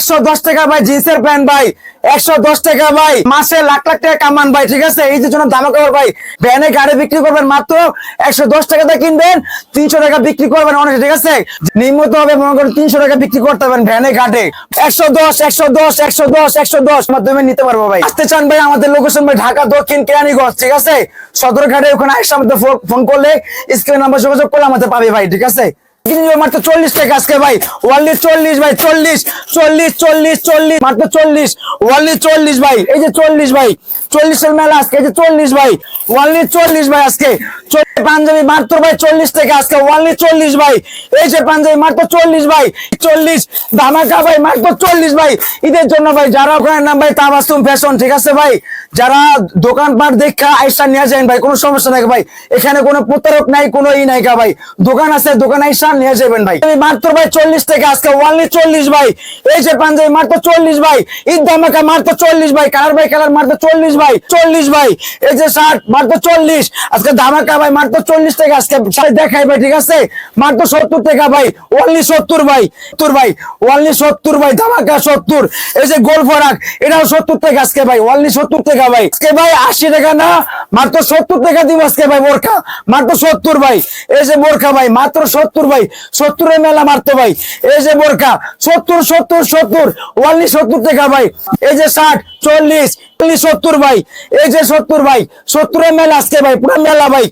একশো দশ টাকা ভাই, জিন্সের প্যান্ট ভাই, একশো দশ টাকা ভাই। মাসে লাখ লাখ টাকা কামান ভাই, ঠিক আছে? এই যে জন্য ভাই। গাড়ি বিক্রি করবেন মাত্র কিনবেন, তিনশো টাকা বিক্রি করবেন অনেক, ঠিক আছে? হবে, মনে টাকা বিক্রি করতে পারবেন ঘাটে। একশো দশ একশো দশ একশো দশ একশো দশ মাধ্যমে নিতে পারব ভাই। আসতে চান ভাই আমাদের লোকেশন ভাই, ঢাকা, দক্ষিণ, কেরানীগঞ্জ, ঠিক আছে? সদর ঘাটে ওখানে আসে আমাদের ফোন করলে স্ক্রিন নাম্বার যোগাযোগ করলে আমাদের পাবে ভাই, ঠিক আছে? কিনবে মাত্র চল্লিশ টাকা আজকে ভাই। ওয়ানলি চল্লিশ ভাই, চল্লিশ চল্লিশ চল্লিশ চল্লিশ মাত্র চল্লিশ। ওয়ানলি চল্লিশ ভাই, এই যে চল্লিশ ভাই, চল্লিশের মেলা আজকে, এই যে চল্লিশ ভাই, ওয়ানলি চল্লিশ ভাই আজকে। পাঞ্জাবি মাত্র ভাই চল্লিশ টাকা আজকে ওয়ানলি চল্লিশ ভাই। এই যে পাঞ্জাবি মাত্র চল্লিশ ভাই, চল্লিশ। ধামাকা ভাই মাত্র চল্লিশ ভাই। ঈদের জন্য ভাই যারা ওখানে নাম ভাই ফ্যাশন ঠিক আছে ভাই? যারা দোকানপাট দেখা আইসা নিয়ে ভাই, কোনো সমস্যা নাই ভাই। এখানে কোনো প্রতারক নাই, কোনো ই নাই ভাই। দোকান আছে, দোকান আইসা নিয়ে যাবেন ভাই। মাত্র ভাই চল্লিশ টাকা আজকে ওয়ানলি চল্লিশ ভাই। এই যে পাঞ্জাবি মাত্র চল্লিশ ভাই, ঈদ ধামাকা মাত্র চল্লিশ ভাই, কালার ভাই কালার মাত্র চল্লিশ ভাই চল্লিশ ভাই। এই যে শার্ট মাত্র চল্লিশ, আজকে ধামাকা ভাই, মাত্র চল্লিশ টাকা আজকে। দেখাই ভাই, ঠিক আছে? মাত্র সত্তর টাকা ভাই ওয়ানলি সত্তর ভাই সত্তর ভাই ওয়ানলি সত্তর ভাই, ধামাকা সত্তর। এই যে গোল ফরাক এটাও সত্তর টাকা আজকে ভাই ওয়ানলি সত্তর টাকা ভাই। আজকে ভাই আশি টাকা না মাত্র সত্তর টাকা দিব আজকে ভাই বোরখা। মাত্র সত্তর ভাই। এই যে মোরখা ভাই, মাত্র সত্তর ভাই। সত্তরের মেলা মারতো ভাই। এই যে মোরখা সত্তর সত্তর সত্তর। ওয়ানলি সত্তর টাকা ভাই। এই যে ষাট, চল্লিশ সত্তর ভাই। এই যে সত্তর ভাই, সত্তরের মেলা আজকে ভাই, পুরো মেলা ভাই।